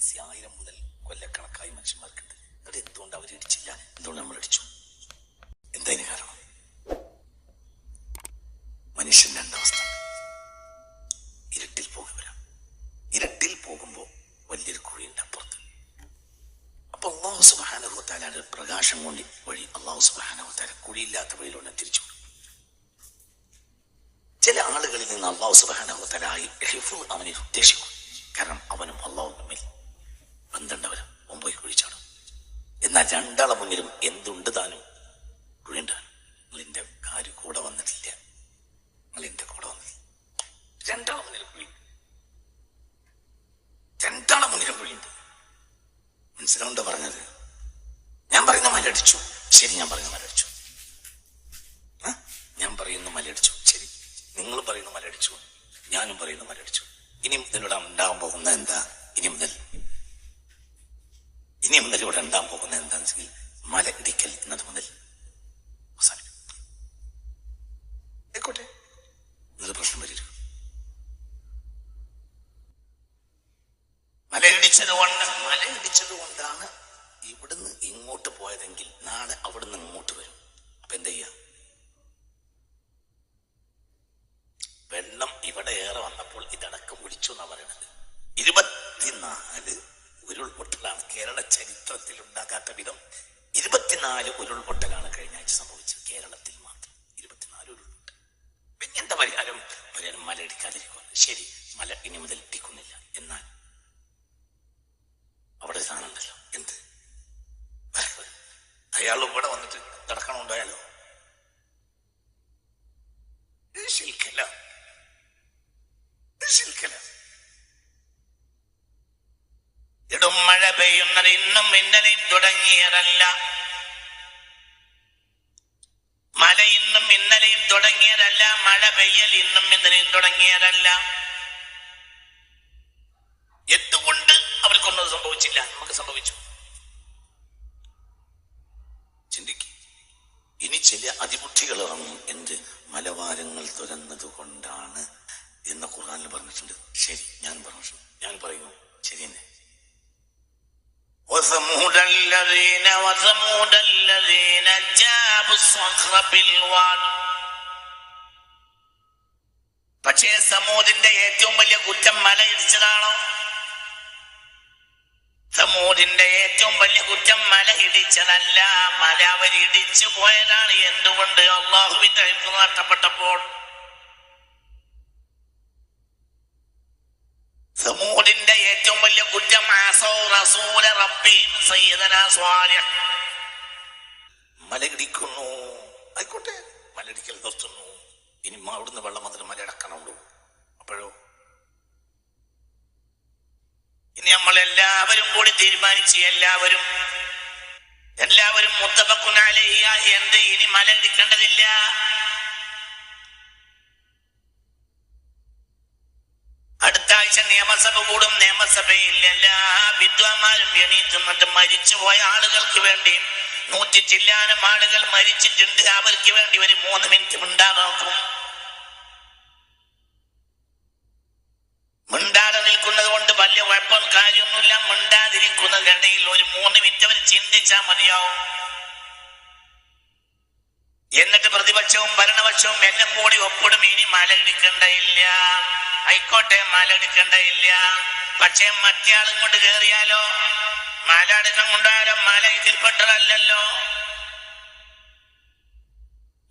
Evidence ആയിരം മുതൽ കൊല്ലക്കണക്കായി മനുഷ്യന്മാർക്കുണ്ട് അത് എന്തുകൊണ്ട് അവർ ഇടിച്ചില്ല? എന്തുകൊണ്ട് നമ്മൾ ഇടിച്ചു? എന്തതിന് കാരണം? മനുഷ്യൻ രണ്ടവസ്ഥ ഇരുട്ടിൽ പോകുക ഇരുട്ടിൽ പോകുമ്പോൾ വലിയൊരു കുഴിയുണ്ട് അപ്പുറത്ത്. അപ്പൊ അള്ളാഹു സുബാനുഭവത്താലാണ് പ്രകാശം കൊണ്ട് വഴി അള്ളാഹു സുബാനുഭവത്താല കുഴിയില്ലാത്ത വഴിയിലൂടെ തിരിച്ചു ചില ആളുകളിൽ നിന്ന് അള്ളാഹു സുബാനുഭവത്താലായി അവനെ ഉദ്ദേശിക്കും. കാരണം അവനും അള്ളാഹു എന്നാൽ രണ്ടാളെ മുന്നിലും എന്തുണ്ട് താനും? കുഴിയുണ്ട് നിങ്ങളിന്റെ കാര്യം കൂടെ വന്നിട്ടില്ല. നിങ്ങൾ കൂടെ വന്നില്ല. രണ്ടാളെ മുന്നിലും രണ്ടാളെ മുന്നിലും കുഴിയുണ്ട് മനസ്സിലാവുണ്ടോ പറഞ്ഞത്? ഞാൻ പറയുന്ന മലടിച്ചു ശരി ഞാൻ പറയുന്ന മലടിച്ചു ആ? ഞാൻ പറയുന്ന മലടിച്ചു ശരി നിങ്ങൾ പറയുന്ന മലടിച്ചു ഞാനും പറയുന്ന മലടിച്ചു ഇനി മുതൽ ഇവിടെ ഉണ്ടാകാൻ പോകുന്ന എന്താ ഇനി മുതൽ ഇനി മുതൽ ഇവിടെ ഉണ്ടാകാൻ പോകുന്ന എന്താന്ന് വെച്ചാൽ മല ഇടിക്കൽ എന്നത് മുതൽ അവസാനിക്കും ആയിക്കോട്ടെ നിങ്ങൾ പ്രശ്നം വരും മലയിടിച്ചത് കൊണ്ട് മലയിടിച്ചത് കൊണ്ടാണ് ഇവിടുന്ന് ഇങ്ങോട്ട് പോയതെങ്കിൽ നാളെ അവിടുന്ന് ഇങ്ങോട്ട് വരും. അപ്പൊ എന്ത് ചെയ്യാ? പെയ്യുന്നത് ഇന്നും ഇന്നലെയും തുടങ്ങിയതല്ല. മഴ ഇന്നും ഇന്നലെയും തുടങ്ങിയതല്ല മഴ പെയ്യൽ ഇന്നും ഇന്നലെയും തുടങ്ങിയതല്ല. جابوا الصخر بالواد പക്ഷേ സമൂദിന്റെ ഏറ്റവും വലിയ കുറ്റം മലയിടിച്ചതാണോ സമൂദിന്റെ ഏറ്റവും വലിയ കുറ്റം മല ഇടിച്ചതല്ല മല അവർ ഇടിച്ചു പോയതാണ് എന്തുകൊണ്ട് അള്ളാഹുവിന്റെ ഹിഫ്ള് നഷ്ടപ്പെട്ടപ്പോൾ സമൂദിന്റെ ഏറ്റവും വലിയ കുറ്റം ആസൗ റസൂല റബ്ബിഹിം സയ്യിദനാ സ്വാലിഹ് മല ഇടിക്കുന്നു ആയിക്കോട്ടെ മലയിടിക്കൽ നിർത്തുന്നു. ഇനി അവിടുന്ന് വെള്ളം വന്നിട്ട് മല അടക്കണുള്ളൂ അപ്പോഴോ? ഇനി നമ്മൾ എല്ലാവരും കൂടി തീരുമാനിച്ച് എല്ലാവരും എല്ലാവരും മുത്തപ്പക്കുനാലയ്യ എന്ത് ഇനി മല ഇടിക്കേണ്ടതില്ല അടുത്ത ആഴ്ച നിയമസഭ കൂടും. നിയമസഭയിൽ എല്ലാ വിദ്വാന്മാരും എണീറ്റുന്നുണ്ട് മരിച്ചുപോയ ആളുകൾക്ക് വേണ്ടി നൂറ്റി ചില്ലാനം ആളുകൾ മരിച്ചിട്ടുണ്ട്. അവർക്ക് വേണ്ടി ഒരു മൂന്ന് മിനിറ്റ് മിണ്ടാതെ നോക്കും മിണ്ടാതെ നിൽക്കുന്നത് കൊണ്ട് വലിയ കുഴപ്പം കാര്യമൊന്നുമില്ല. മിണ്ടാതിരിക്കുന്നതിനിടയിൽ ഒരു മൂന്ന് മിനിറ്റ് അവർ ചിന്തിച്ചാൽ മതിയാവും. എന്നിട്ട് പ്രതിപക്ഷവും ഭരണപക്ഷവും എല്ലാം കൂടി ഒപ്പിടും. ഇനി മലടിക്കണ്ടയില്ല ആയിക്കോട്ടെ മല എടുക്കണ്ടയില്ല. പക്ഷേ മറ്റേ കൊണ്ട് കേറിയാലോ? മല അടുക്കം കൊണ്ടായാലോ മല ഇതിൽപ്പെട്ടതല്ലല്ലോ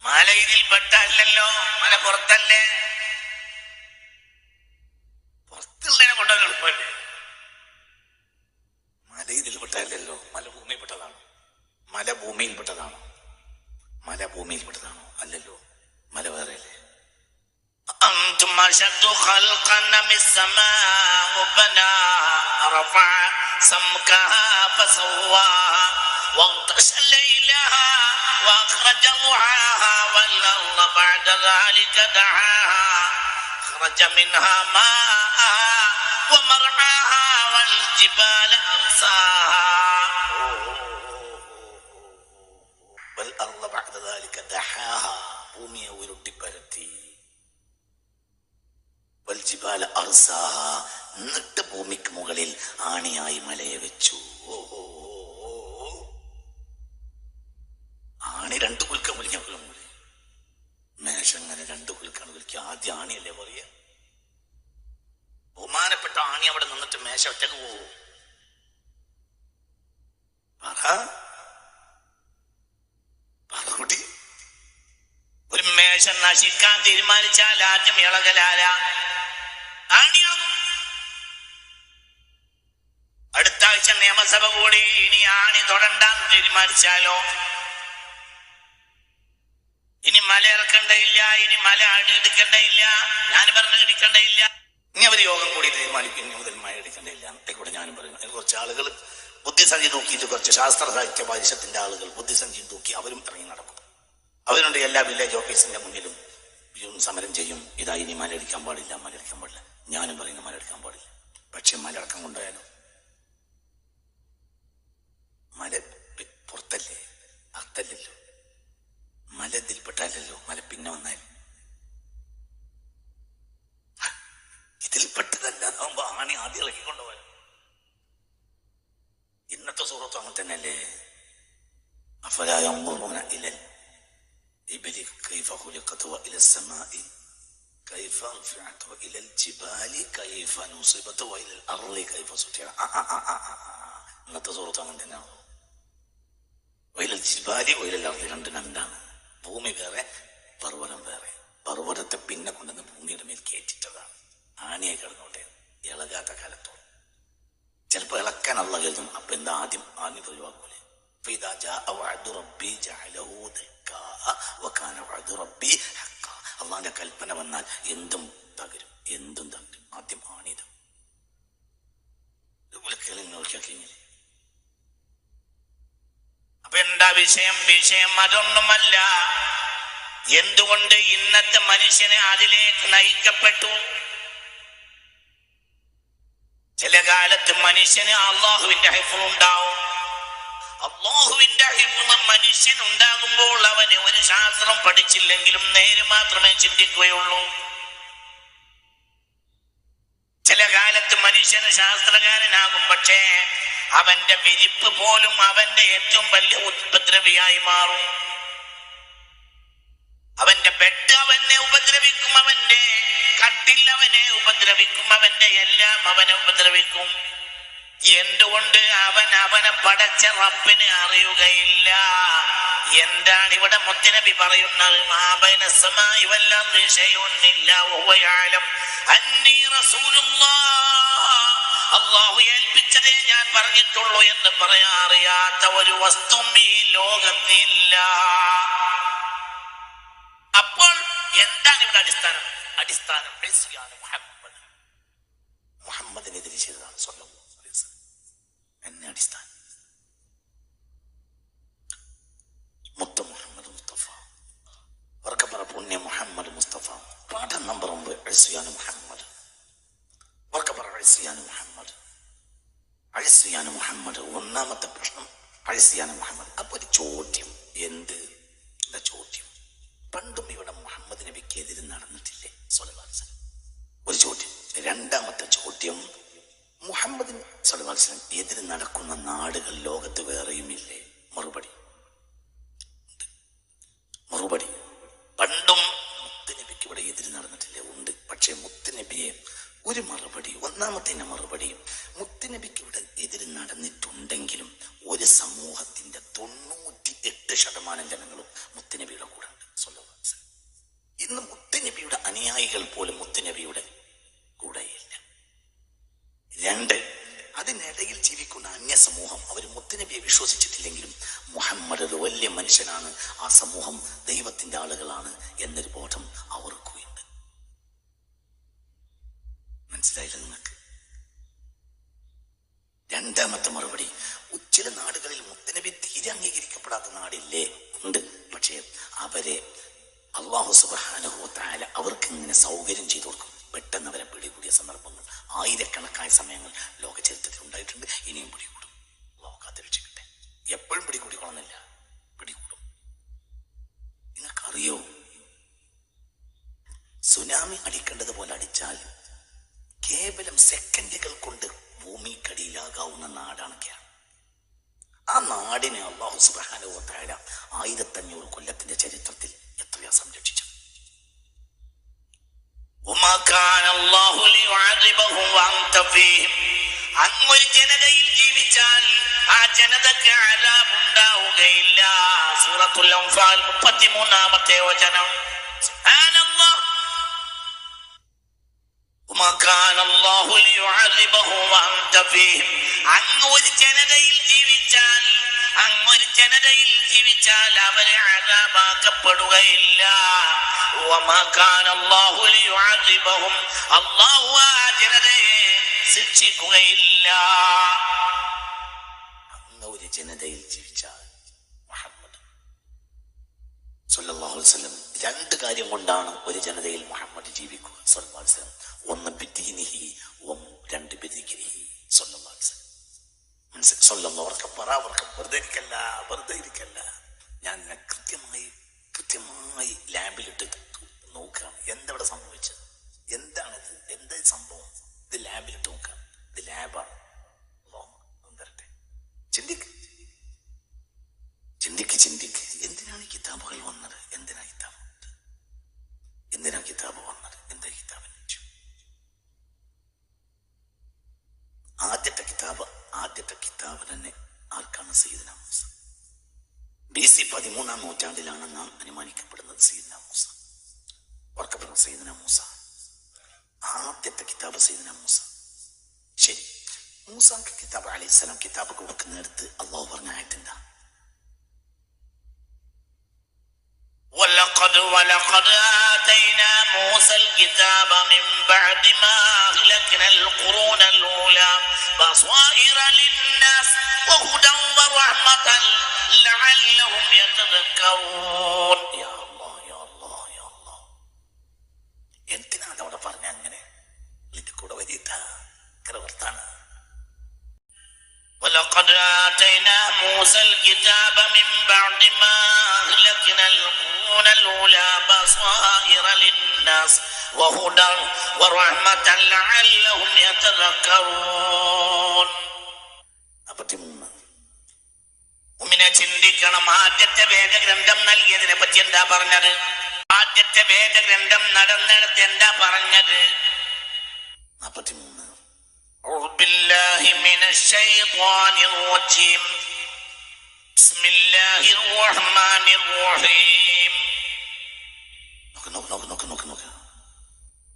മല ഇതിൽപ്പെട്ടല്ലോ മല പുറത്തല്ലേ? പുറത്തുള്ളതിനെ കൊണ്ടാൽ എളുപ്പമല്ലേ മല ഇതിൽപ്പെട്ടല്ലോ മല ഭൂമിയിൽപ്പെട്ടതാണ് മല ഭൂമിയിൽപ്പെട്ടതാണോ മല ഭൂമിയിൽപ്പെട്ടതാണോ അല്ലല്ലോ മല വേറെയല്ലേ أنتم أشد خلقا من السماء بناها رفع سمكها فسواها واغطش ليلها وأخرج ضحاها والأرض بعد ذلك دعاها أخرج منها ماءها ومرعاها والجبال أرساها ഭൂമിയെ ഉരുട്ടിപ്പരത്തി. എന്നിട്ട് ഭൂമിക്ക് മുകളിൽ ആണിയായി മലയെ വെച്ചു. ആണി രണ്ടു കുൽക്കം കൊല്ലം പോലെ മേശ അങ്ങനെ രണ്ടു കുൽക്കാണ് വിളിക്കുക. ആദ്യം ആണിയല്ലേ പറയുക? ബഹുമാനപ്പെട്ട ആണി അവിടെ നിന്നിട്ട് മേശ ഒറ്റയ്ക്ക് പോവൂ? കുട്ടി ഒരു മേശ നശിക്കാൻ തീരുമാനിച്ചാൽ ആദ്യം ഇളകലാല അടുത്ത ആഴ്ച നിയമസഭ കൂടി ഇനി ആണി തൊടണ്ടാന്ന് തീരുമാനിച്ചാലോ? ഇനി മല ഇറക്കണ്ടയില്ല ഇനി മല അടി എടുക്കണ്ടയില്ല ഞാൻ പറഞ്ഞ ഇടിക്കണ്ടയില്ല ഇനി അവർ യോഗം കൂടി തീരുമാനിക്കും ഇനി മുതൽ മഴ എടുക്കണ്ടയില്ല എന്നൊക്കെ കൂടെ ഞാനും പറയുന്നു. അതിന് കുറച്ച് ആളുകൾ ബുദ്ധിസഞ്ചി തൂക്കിയിട്ട് കുറച്ച് ശാസ്ത്ര സാഹിത്യ പരിഷത്തിന്റെ ആളുകൾ ബുദ്ധിസഞ്ചി തൂക്കി അവരും ഇറങ്ങി നടക്കും. അവരുണ്ട് എല്ലാ വില്ലേജ് ഓഫീസിന്റെ മുന്നിലും സമരം ചെയ്യും. ഇതായി ഇനി മലയടിക്കാൻ പാടില്ല മലയടിക്കാൻ പാടില്ല. ഞാനും പറയുന്നു മലയടിക്കാൻ പാടില്ല. പക്ഷെ മലയടക്കം കൊണ്ടായാലും മല പി- പുറത്തല്ലേ അകത്തല്ലല്ലോ മല ഇതിൽപ്പെട്ടാലല്ലോ മല പിന്നെ വന്നാൽ ഹ, ഇതിൽപ്പെട്ടതല്ല അതാകുമ്പോ ആണി ആദ്യം ഇറക്കിക്കൊണ്ടുപോയ ഇന്നത്തെ സൂറത്തും അങ്ങനെ തന്നെയല്ലേ അഫലായൂന ഇലൽ ഇബലി കൈഫ خلقت وإلى السماء كيف رفعت وإلى الجبال كيف نصبت وإلى الأرض كيف سطحت ആ, ആ, ആ, ആ, ആ, ആ. ഇന്നത്തെ സൂറത്ത് അങ്ങനെ തന്നെയാണോ വയലൽ ജിബാലി വയലൽ അർദ്ധ രണ്ട് രണ്ടാണ് ഭൂമി വേറെ പർവ്വതം വേറെ പർവ്വതത്തെ പിന്നെ കൊണ്ടുവന്ന് ഭൂമിയുടെ മേൽ കയറ്റിട്ടതാണ് ആണിയെ കിടന്നോട്ടെ ഇളകാത്ത കാലത്തോളം ചിലപ്പോൾ ഇളക്കാൻ അള്ള കരുതും. അപ്പൊ എന്താ ആദ്യം? ആദ്യം ഒഴിവാക്കൂലെ. അള്ളാന്റെ കൽപ്പന വന്നാൽ എന്തും തകരും. എന്തും തകരും. ആദ്യം ആണിത് നോക്കിയാക്കിങ്ങനെ അപ്പൊ എന്താ വിഷയം? വിഷയം അതൊന്നുമല്ല. എന്തുകൊണ്ട് ഇന്നത്തെ മനുഷ്യനെ അതിലേക്ക് നയിക്കപ്പെട്ടു? ചില കാലത്ത് മനുഷ്യന് അള്ളാഹുവിന്റെ ഹൈഫുണ്ടാവും അള്ളാഹുവിന്റെ ഹിഫും മനുഷ്യൻ ഉണ്ടാകുമ്പോൾ അവന് ഒരു ശാസ്ത്രം പഠിച്ചില്ലെങ്കിലും നേര് മാത്രമേ ചിന്തിക്കുകയുള്ളൂ. ചില കാലത്ത് മനുഷ്യന് ശാസ്ത്രകാരനാകും പക്ഷേ അവന്റെ വിരിപ്പ് പോലും അവന്റെ ഏറ്റവും വലിയ ഉപദ്രവിയായി മാറും. അവന്റെ ബെഡ് അവനെ ഉപദ്രവിക്കും അവന്റെ കട്ടിൽ അവനെ ഉപദ്രവിക്കും അവന്റെ എല്ലാം അവനെ ഉപദ്രവിക്കും. എന്തുകൊണ്ട് അവൻ അവനെ പടച്ച റബ്ബിനെ അറിയുകയില്ല? എന്താണ് ഇവിടെ മുത്തനബി പറയുന്നത്? അള്ളാഹു ഏൽപ്പിച്ചതേ ഞാൻ പറഞ്ഞിട്ടുള്ളൂ എന്ന് പറയാറിയാത്ത ഒരു വസ്തു ഈ ലോകത്തില്ല. അപ്പോൾ എന്താണ് ഇവിടെ അടിസ്ഥാനം? അടിസ്ഥാനം മുഹമ്മദ്. മുഹമ്മദിനെതിരെ ചെയ്തതാണ് അലൈഹി എന്നെ അടിസ്ഥാനം. മുത്ത മുഹമ്മദ് മുസ്തഫ. ഉറക്കെ പുണ്യ മുഹമ്മദ് മുസ്തഫ. പാഠം നമ്പർ ഒമ്പത് അഴിസിയാൻ മുഹമ്മദ്. ഉറക്കെ പറ മുഹമ്മദ്. അഴിസിയാൻ മുഹമ്മദ്. ഒന്നാമത്തെ പ്രശ്നം അഴിസിയാൻ മുഹമ്മദ്. അപ്പൊ ഒരു ചോദ്യം. എന്താ ചോദ്യം? പണ്ടും ഇവിടെ മുഹമ്മദ് നബിക്ക് എതിരെ നടന്നിട്ടില്ലേ? വസല്ലം. ഒരു ചോദ്യം. രണ്ടാമത്തെ ചോദ്യം അലൈഹി വസല്ലം എതിരെ നടക്കുന്ന നാടുകൾ ലോകത്ത് വേറെയുമില്ലേ? മറുപടി. മറുപടി. പണ്ടും മുത്തുനബിക്ക് ഇവിടെ എതിര് നടന്നിട്ടില്ലേ? ഉണ്ട്. പക്ഷെ മുത്തുനബിയെ ഒരു മറുപടി ഒന്നാമത്തെ മറുപടി മുത്തുനബിക്ക് ഇവിടെ എതിര് നടന്നിട്ടുണ്ടെങ്കിലും ഒരു സമൂഹത്തിന്റെ തൊണ്ണൂറ്റി എട്ട് ശതമാനം ജനങ്ങളും മുത്തുനബിയുടെ കൂടെ ഇന്ന് മുത്തനബിയുടെ അനുയായികൾ പോലും മുത്തനബിയുടെ കൂടെയില്ല. രണ്ട് അതിനിടയിൽ ജീവിക്കുന്ന അന്യ സമൂഹം അവർ മുത്തനബിയെ വിശ്വസിച്ചിട്ടില്ലെങ്കിലും മുഹമ്മദ് ഒരു വലിയ മനുഷ്യനാണ് ആ സമൂഹം ദൈവത്തിന്റെ ആളുകളാണ് എന്നൊരു ബോധം അവർക്കുണ്ട് മനസ്സിലായില്ല നിങ്ങൾക്ക്? രണ്ടാമത്തെ മറുപടി ചില നാടുകളിൽ മുത്തനബി തീരെ അംഗീകരിക്കപ്പെടാത്ത നാടില്ലേ? ഉണ്ട്. പക്ഷേ അവരെ അള്ളാഹു സുബാനുഭവത്തായ അവർക്ക് ഇങ്ങനെ സൗകര്യം ചെയ്തു കൊടുക്കും. പെട്ടെന്ന് അവരെ പിടികൂടിയ സന്ദർഭങ്ങൾ ആയിരക്കണക്കായ സമയങ്ങൾ ലോക ചരിത്രത്തിൽ ഉണ്ടായിട്ടുണ്ട്. ഇനിയും പിടികൂടും. അള്ളാഹു കാത്തിരക്ഷിക്കട്ടെ. എപ്പോഴും പിടികൂടിക്കൊള്ളുന്നില്ല. പിടികൂടും. നിങ്ങൾക്കറിയോ? സുനാമി അടിക്കേണ്ടത് പോലെ അടിച്ചാൽ കേവലം സെക്കൻഡുകൾ കൊണ്ട് ഭൂമിക്കടിയിലാകാവുന്ന നാടാണ് കേരളം. ആ നാടിനെ അള്ളാഹു സുബാനുവത്തായ ആയിരത്തഞ്ഞൂറ് കൊല്ലത്തിന്റെ ചരിത്രത്തിൽ എത്രയാ സംരക്ഷിച്ചത് അങ്ങൊരു ജനതയിൽ ജീവിച്ചാൽ ആ ജനതയ്ക്ക് അലാപുണ്ടാവുകയില്ല സൂറത്തുൽ വചനം. وما كان الله ليعذبهم وأنت فيهم അങ്ങ് ഒരു ജനതയിൽ ജീവിച്ചാൽ അങ്ങൊരു ജനതയിൽ ജീവിച്ചാൽ അവരെ അതാപാക്കപ്പെടുകയില്ല وما كان الله ليعذبهم അള്ളാഹു ആ ജനതയെ ശിക്ഷിക്കുകയില്ല അങ്ങ് ഒരു ജനതയിൽ ജീവിച്ചാൽ മുഹമ്മദ് സല്ലല്ലാഹു അലൈഹി വസല്ലം രണ്ട് കാര്യം കൊണ്ടാണ് ഒരു ജനതയിൽ മുഹമ്മദ് ജീവിക്കുക. വസല്ലം ഒന്ന് ബിദ്ദീനിഹി ഒം രണ്ട് അലൈഹി വസല്ലം സല്ലല്ലാഹു അവർക്ക് പറ അവർക്ക് വെറുതെ ഇരിക്കല്ല വെറുതെ ഇരിക്കല്ല. ഞാൻ കൃത്യമായി കൃത്യമായി ലാബിലിട്ട് നോക്കുകയാണ്. എന്തവിടെ സംഭവിച്ചത്? എന്താണിത്? എന്താ സംഭവം? ഇത് ലാബിലിട്ട് നോക്കാം ഇത് ലാബാണ്. തരട്ടെ. ചിന്തിക്ക്. ചിന്തിക്ക് ചിന്തിക്ക്. എന്തിനാണ് ഈ കിതാബുകൾ വന്നത്? എന്തിനാണ് കിതാബ്? എന്തിനാ കിതാബ് വന്നത്? എന്താ കിതാബ് ആദ്യത്തെ കിതാബ് ആദ്യത്തെ കിതാബ് തന്നെ ആർക്കാണ് സീദന മൂസ? ബി സി പതിമൂന്നാം നൂറ്റാണ്ടിലാണ് നാം അനുമാനിക്കപ്പെടുന്നത് സീദന മൂസ. ഓർക്കപ്പെടുന്ന സീദന മൂസ. ആദ്യത്തെ കിതാബ് സീദന മൂസ. ശരി. മൂസാക്ക് കിതാബ് അലൈഹിസ്സലാം കിതാബ് കൊടുക്കുന്നിടത്ത് അള്ളാഹു പറഞ്ഞ ولقد ولقد آتينا موسى الكتاب من بعد ما أهلكنا القرون الأولى بصائر للناس وهدى ورحمة لعلهم يتذكرون. وهدى ورحمة لعلهم يتذكرون ഉമ്മിനെ ചിന്തിക്കണം ആദ്യത്തെ വേദഗ്രന്ഥം നൽകിയതിനെ പറ്റി എന്താ പറഞ്ഞത് ആദ്യത്തെ വേദഗ്രന്ഥം നടന്നിടത്ത് എന്താ പറഞ്ഞത് നാപ്പത്തിമൂന്ന് أعوذ بالله من الشيطان الرجيم بسم الله الرحمن الرحيم نوك نوك نوك نوك نوك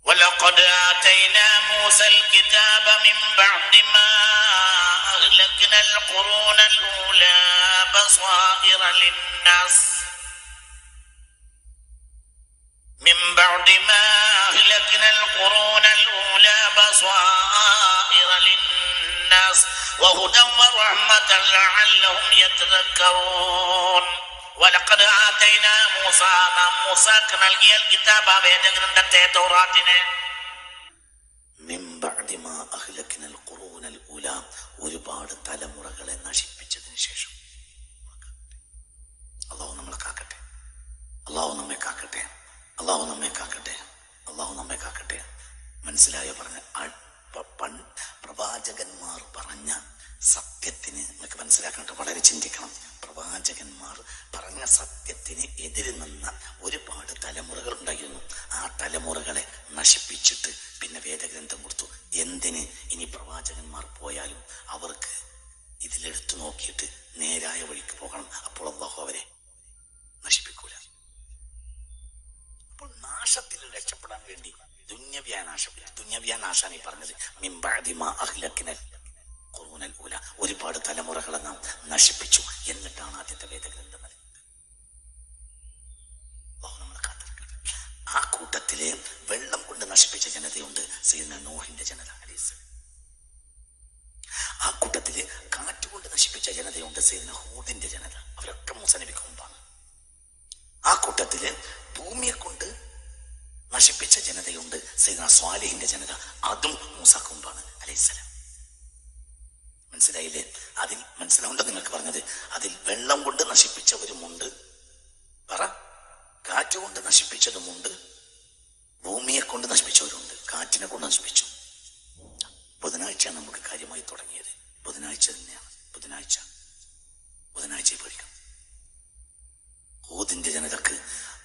ولقد آتينا موسى الكتاب من بعد ما أهلكنا القرون الأولى بصائر للناس. من بعد ما أهلكنا القرون الأولى بصائر للناس. وهدى ورحمة لعلهم يتذكرون. വലക്കത് ആതൈന മൂസ നാം മൂസക്ക് നൽകിയ കിതാബ വേദഗ്രന്ഥത്തെ തൗറാത്തിനെ. ഒരുപാട് തലമുറകളെ നശിപ്പിച്ചതിന് ശേഷം. അള്ളാഹു നമ്മളെ കാക്കട്ടെ. അള്ളാഹു നമ്മെ കാക്കട്ടെ. അള്ളാഹു നമ്മെ കാക്കട്ടെ. അള്ളാഹു നമ്മെ കാക്കട്ടെ. മനസ്സിലായോ പറഞ്ഞ? പ്രവാചകന്മാർ പറഞ്ഞ സത്യത്തിന് നമുക്ക് മനസ്സിലാക്കാനൊക്കെ വളരെ ചിന്തിക്കണം. പ്രവാചകന്മാർ പറഞ്ഞ സത്യത്തിന് എതിര് നിന്ന ഒരുപാട് തലമുറകൾ ഉണ്ടായിരുന്നു. ആ തലമുറകളെ നശിപ്പിച്ചിട്ട് പിന്നെ വേദഗ്രന്ഥം കൊടുത്തു. എന്തിന് ഇനി പ്രവാചകന്മാർ പോയാലും അവർക്ക് ഇതിലെടുത്തു നോക്കിയിട്ട് നേരായ വഴിക്ക് പോകണം. അപ്പോൾ അള്ളാഹു അവരെ നശിപ്പിക്കൂല. അപ്പോൾ നാശത്തിൽ രക്ഷപ്പെടാൻ വേണ്ടി ദുന്യവ്യാനാശം ദുന്യവ്യാനാശാണ് ദുന്യവ്യാ നാശാണ് ഈ പറഞ്ഞത് മിമ്പാതിമ അഹ്ലക്കിനൽ ഒരുപാട് തലമുറകളെ നാം നശിപ്പിച്ചു. എന്നിട്ടാണ് ആദ്യത്തെ വേദഗ്രന്ഥം നൽകിയത് അല്ലാഹു നമ്മളെ കാത്തിരിക്കട്ടെ. ആ കൂട്ടത്തിൽ വെള്ളം കൊണ്ട് നശിപ്പിച്ച ജനതയുണ്ട് സീന നോഹിന്റെ ജനത അലൈഹിസ്സലാം. ആ കൂട്ടത്തിൽ കാറ്റുകൊണ്ട് നശിപ്പിച്ച ജനതയുണ്ട് സീന ഹൂദിന്റെ ജനത അവരൊക്കെ മൂസനബിക്ക് മുമ്പാണ് ആ കൂട്ടത്തിൽ ഭൂമിയെ കൊണ്ട് നശിപ്പിച്ച ജനതയുണ്ട് സൈദന സ്വാലിഹിന്റെ ജനത അതും മൂസാക്ക് മുമ്പാണ് അലൈഹിസ്സലാം മനസ്സിലായില്ലേ അതിൽ മനസ്സിലാവുണ്ടോ നിങ്ങൾക്ക് പറഞ്ഞത്? അതിൽ വെള്ളം കൊണ്ട് നശിപ്പിച്ചവരുമുണ്ട് പറ. കാറ്റ് കൊണ്ട് നശിപ്പിച്ചതുമുണ്ട് ഭൂമിയെ കൊണ്ട് നശിപ്പിച്ചവരുണ്ട്. കാറ്റിനെ കൊണ്ട് നശിപ്പിച്ചു. ബുധനാഴ്ചയാണ് നമുക്ക് കാര്യമായി തുടങ്ങിയത്. ബുധനാഴ്ച തന്നെയാണ്. ബുധനാഴ്ച. ബുധനാഴ്ചയെ പഠിക്കും ഹൂദിന്റെ ജനതക്ക്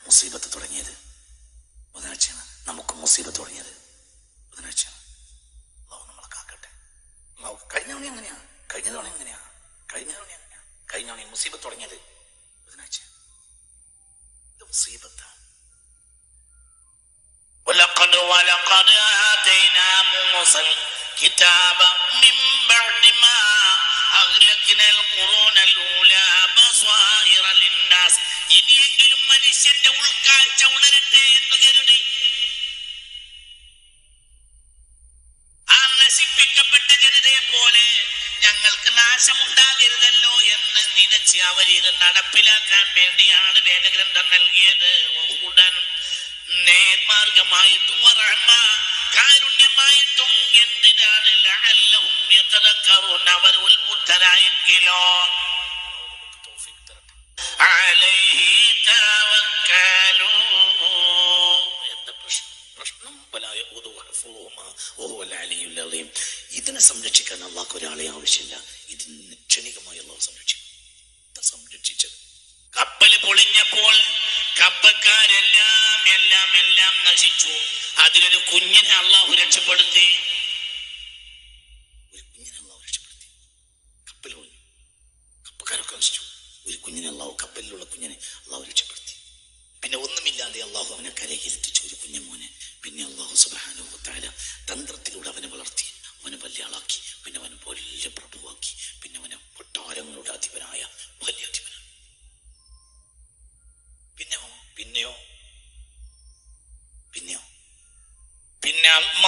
മുസീബത്ത് തുടങ്ങിയത്. ബുധനാഴ്ചയാണ്. നമുക്ക് മുസീബത്ത് തുടങ്ങിയത്. ബുധനാഴ്ചയാണ്. അള്ളാഹു നമ്മളെ കാക്കട്ടെ. കഴിഞ്ഞ എങ്ങനെയാ കഴിഞ്ഞ തവണ എങ്ങനെയാ കഴിഞ്ഞ തവണ എങ്ങനെയാ കഴിഞ്ഞ തവണ ഈ മുസീബത്ത് തുടങ്ങിയത് ബുധനാഴ്ച ഇത് മുസീബത്താണ് ولقد ولقد آتينا موسى الكتاب من بعد ما أغلقنا القرون الأولى بصائر للناس ഇനിയെങ്കിലും മനുഷ്യന്റെ ഉൾക്കാഴ്ച ഉണരട്ടെ എന്ന് എന്ന് ഇത് നടപ്പിലാക്കാൻ വേണ്ടിയാണ് വേദഗ്രന്ഥം നൽകിയത്. ഉടൻ നേർമാർഗമായിട്ടും കാരുണ്യമായിട്ടും എന്തിനാണ് അവർ ഉത്ബുദ്ധരായെങ്കിലോ. ഇതിനെ സംരക്ഷിക്കാൻ അള്ളാഹ് ഒരാളെ ആവശ്യമില്ല. ഇതിന് ക്ഷണികമായി അള്ളാഹ് സംരക്ഷിക്കും. ഇത് സംരക്ഷിച്ചത്. കപ്പൽ പൊളിഞ്ഞപ്പോൾ കപ്പക്കാരെല്ലാം എല്ലാം എല്ലാം നശിച്ചു. അതിലൊരു കുഞ്ഞിനെ അള്ളാഹു രക്ഷപ്പെടുത്തി. ഒരു കുഞ്ഞിനെ അള്ളാഹു രക്ഷപ്പെടുത്തി. കപ്പൽ പൊളിഞ്ഞു. കപ്പക്കാരൊക്കെ നശിച്ചു. ഒരു കുഞ്ഞിനെ അള്ളാഹു കപ്പലിലുള്ള കുഞ്ഞിനെ അള്ളാഹു രക്ഷപ്പെടുത്തി. പിന്നെ ഒന്നുമില്ലാതെ അള്ളാഹു അവനെ കരകിരുത്തിച്ചു ഒരു കുഞ്ഞമോനെ പിന്നെ അള്ളാഹു സുബാനുഭവത്തായ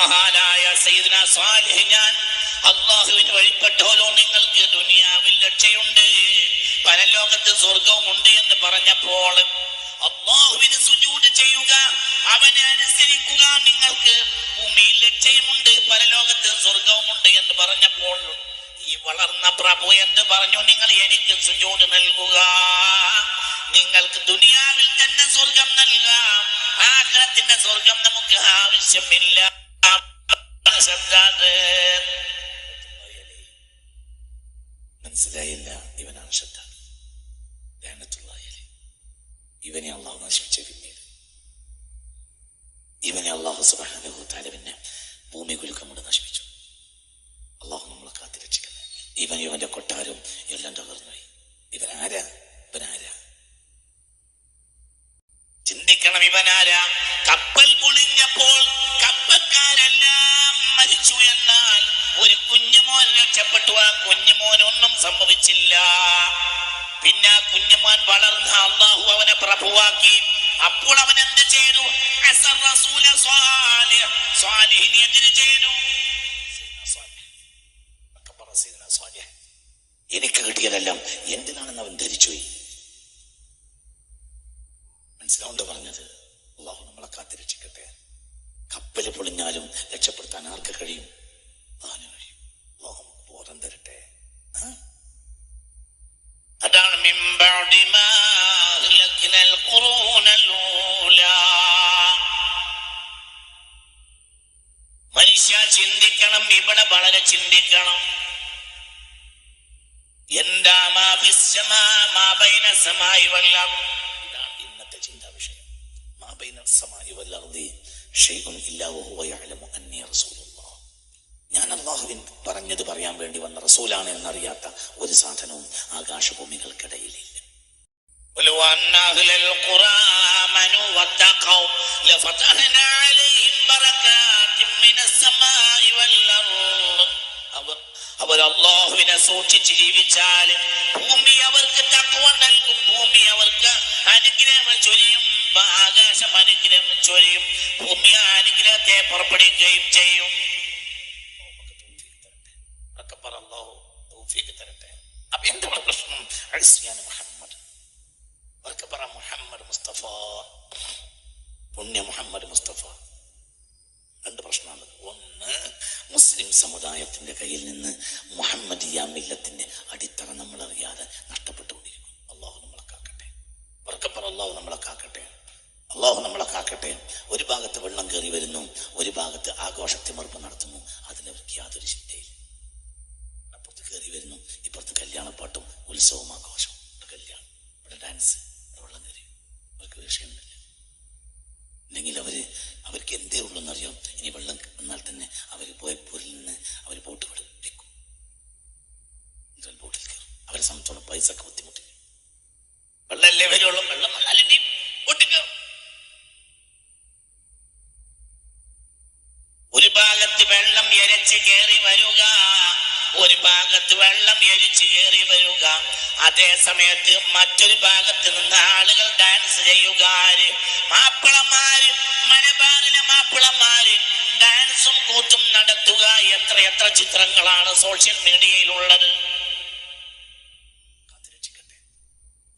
മഹാനായ സൈദന സാലിഹ് ഞാൻ അള്ളാഹുവിന് വഴിപ്പെട്ടോലോ നിങ്ങൾക്ക് ദുനിയാവിൽ രക്ഷയുണ്ട്. പരലോകത്ത് സ്വർഗവും ഉണ്ട് എന്ന് പറഞ്ഞപ്പോൾ അള്ളാഹുവിന് സുജൂട് ചെയ്യുക അവനെ അനുസരിക്കുക നിങ്ങൾക്ക് ഭൂമിയിൽ രക്ഷയുമുണ്ട് പരലോകത്ത് സ്വർഗവുമുണ്ട് എന്ന് പറഞ്ഞപ്പോൾ ഈ വളർന്ന പ്രഭു എന്ത് പറഞ്ഞു? നിങ്ങൾ എനിക്ക് സുജൂട് നൽകുക. നിങ്ങൾക്ക് ദുനിയാവിൽ തന്നെ സ്വർഗം നൽകാം. ആഗ്രഹത്തിന്റെ സ്വർഗം നമുക്ക് ആവശ്യമില്ല. ശബ്ദാത് മനസ്സിലായില്ല ഇവനാണ് ശബ്ദ ഇവനെ അള്ളാഹു നശിപ്പിച്ച പിന്നീട് ഇവനെ അള്ളാഹു സുബാനുഭവ സംഭവിച്ചില്ല പിന്നെ കുഞ്ഞുമാൻ വളർന്ന അള്ളാഹു അവനെ പ്രഭുവാക്കി. അപ്പോൾ അവൻ എന്ത് ചെയ്തു. എനിക്ക് കിട്ടിയതെല്ലാം എന്തിനാണെന്ന് അവൻ ധരിച്ചുപോയി മനസ്സിലാവുണ്ട് പറഞ്ഞത്? അള്ളാഹു നമ്മളെ കാത്തിരക്ഷിക്കട്ടെ. കപ്പൽ പൊളിഞ്ഞാലും രക്ഷപ്പെടുത്താൻ ആർക്ക് കഴിയും? കഴിയും. അള്ളാഹു നമുക്ക് ബോധം തരട്ടെ. ആ? അതാണ്. മനുഷ്യ ചിന്തിക്കണം ഇവിടെ വളരെ ചിന്തിക്കണം. എന്താ ഇന്നത്തെ ചിന്താ വിഷയം. ഞാൻ അള്ളാഹുവിൻ പറഞ്ഞത് പറയാൻ വേണ്ടി വന്ന റസൂലാണ് എന്നറിയാത്ത ഒരു സാധനവും ആകാശഭൂമികൾക്കിടയിലില്ല. അള്ളാഹുവിനെ സൂക്ഷിച്ച് ജീവിച്ചാൽ ഭൂമി അവർക്ക് തക്കുവ നൽകും ഭൂമി അവർക്ക് അനുഗ്രഹം ചൊരിയും ആകാശം അനുഗ്രഹം ചൊരിയും ഭൂമി അനുഗ്രഹത്തെ പുറപ്പെടുകയും ചെയ്യും. പ്രശ്നം മുഹമ്മദ്. മുഹമ്മദ് പറ മുഹമ്മദ് മുസ്തഫ. പുണ്യ മുഹമ്മദ് മുസ്തഫ. രണ്ട് പ്രശ്നമാണ്. ഒന്ന് മുസ്ലിം സമുദായത്തിന്റെ കയ്യിൽ നിന്ന് മുഹമ്മദിയ മില്ലത്തിന്റെ അടിത്തറ നമ്മൾ അറിയാതെ നഷ്ടപ്പെട്ടുകൊണ്ടിരിക്കും അള്ളാഹു നമ്മളെ കാക്കട്ടെ. ഉറക്കപ്പറ അള്ളാഹു നമ്മളെ കാക്കട്ടെ. അള്ളാഹു നമ്മളെ കാക്കട്ടെ. ഒരു ഭാഗത്ത് വെള്ളം കയറി വരുന്നു ഒരു ഭാഗത്ത് ആഘോഷത്തിമർപ്പ് നടത്തുന്നു. അതിനവർക്ക് അവർക്ക് യാതൊരു ചിന്തയില്ല. അപ്പുറത്ത് കയറി വരുന്നു ഇപ്പുറത്ത് കല്യാണപ്പാട്ടും ഉത്സവവും ആഘോഷം കല്യാണം ഇവിടെ ഡാൻസ് ഇവിടെ വെള്ളം കയറി അവർക്ക് വിഷയമില്ല അല്ലെങ്കിൽ അവർ അതേ സമയത്ത് മറ്റൊരു ഭാഗത്ത് നിന്ന് ആളുകൾ ഡാൻസ് ചെയ്യുക ആര് മാപ്പിളമാര് മലബാറിലെ മാപ്പിളമാര് ഡാൻസും കൂത്തും നടത്തുക എത്ര എത്ര ചിത്രങ്ങളാണ് സോഷ്യൽ മീഡിയയിലുള്ളത്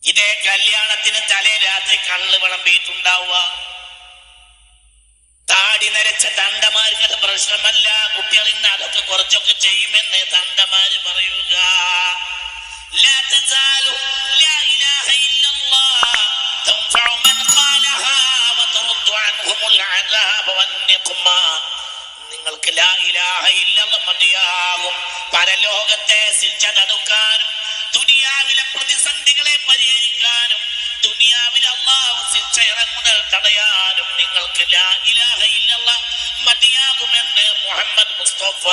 ഇതേ കല്യാണത്തിന് തലേ രാത്രി കള്ള് വിളമ്പിയിട്ടുണ്ടാവുക. താടി നരച്ച തണ്ടമാർക്ക് അത് പ്രശ്നമല്ല. കുട്ടികൾ ഇന്ന് അതൊക്കെ കുറച്ചൊക്കെ ചെയ്യുമെന്ന് തണ്ടമാര് പറയുക. لا تزال لا إله إلا الله تنفع من قالها وترد عنهم العذاب والنقمة നിങ്ങൾക്ക് ലാ ഇലാഹ ഇല്ലല്ല മതിയാകും പരലോകത്തെ ശിക്ഷ തടുക്കാനും ദുനിയാവിലെ പ്രതിസന്ധികളെ പരിഹരിക്കാനും ദുനിയാവിൽ അള്ളാഹു ശിക്ഷ ഇറങ്ങുന്നത് തടയാനും നിങ്ങൾക്ക് ലാ ഇലാഹ ഇല്ലല്ല മതിയാകുമെന്ന് മുഹമ്മദ് മുസ്തഫ